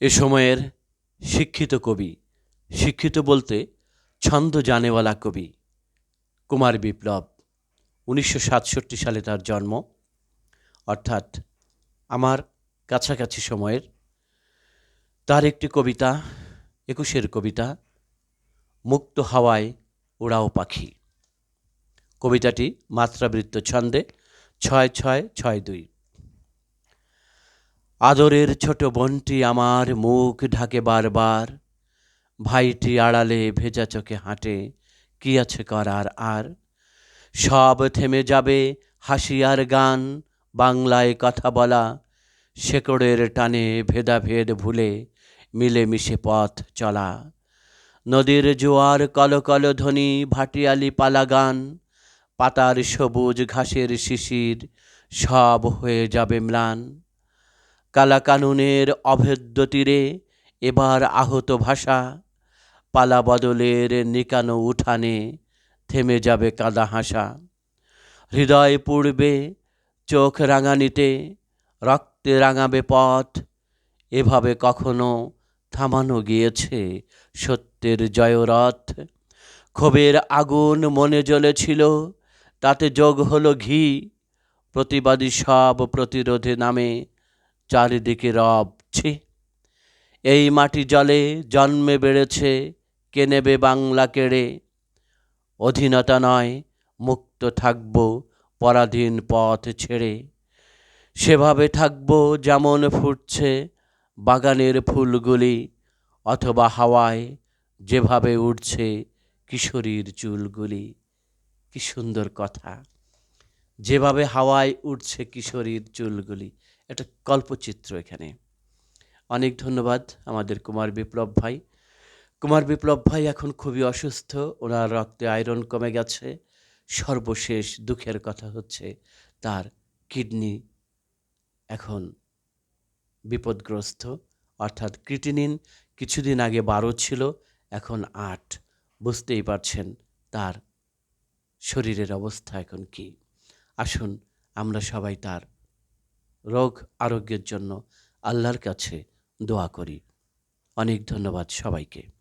এ সময়ের শিক্ষিত কবি, শিক্ষিত বলতে ছন্দ জানেওয়ালা কবি কুমার বিপ্লব। উনিশশো সাতষট্টি সালে তার জন্ম। অর্থাৎ আমার কাছাকাছি সময়ের তার একটি কবিতা, একুশের কবিতা, মুক্ত হাওয়ায় ওড়াও পাখি। কবিতাটি মাত্রাবৃত্ত ছন্দে ছয় ছয় ছয় দুই। আদরের ছোট বোনটি আমার মুখ ঢাকে বারবার। ভাইটি আড়ালে ভেজা চোখে হাঁটে, কি আছে করার আর? সব থেমে যাবে হাসি আর গান, বাংলায় কথা বলা। শেকড়ের টানে ভেদাভেদ ভুলে মিলেমিশে পথ চলা। নদীর জোয়ার কলকল ধ্বনি, ভাটিয়ালি পালা গান। পাতার সবুজ ঘাসের শিশির, সব হয়ে যাবে ম্লান। কালাকানুনের অভেদ্য তীরে এবার আহত ভাষা পালা বদলের নিকানো উঠানে থেমে যাবে কাদা হাসা। হৃদয় পুড়বে চোখ রাঙানিতে, রক্তে রাঙাবে পথ, এভাবে কখনো থামানো গিয়েছে সত্যের জয়রথ। ক্ষোভের আগুন মনে জ্বলেছিল, তাতে যোগ হলো ঘি, প্রতিবাদী সব প্রতিরোধে নামে চারিদিকে রব ছি। এই মাটি জলে জন্মে বেড়েছে, কে নেবে বাংলা কেড়ে? অধীনতা নয়, মুক্ত থাকব, পরাধীন পথ ছেড়ে। সেভাবে থাকব যেমন ফুটছে বাগানের ফুলগুলি, অথবা হাওয়ায় যেভাবে উঠছে কিশোরীর চুলগুলি। কি সুন্দর কথা। যেভাবে হাওয়ায় উঠছে কিশোরীর চুলগুলি। একটা কল্পচিত্র এখানে। অনেক ধন্যবাদ আমাদের কুমার বিপ্লব ভাই। কুমার বিপ্লব ভাই এখন খুবই অসুস্থ, ওনার রক্তে আয়রন কমে গেছে, সর্বশেষ দুঃখের কথা হচ্ছে তার কিডনি এখন বিপদগ্রস্ত, অর্থাৎ ক্রিটিনিন কিছুদিন আগে বারো ছিল, এখন আট। বুঝতেই পারছেন তার শরীরের অবস্থা এখন কি। আসুন, আমরা সবাই তার রোগ আরোগ্যের জন্য আল্লাহর কাছে দোয়া করি। অনেক ধন্যবাদ সবাইকে।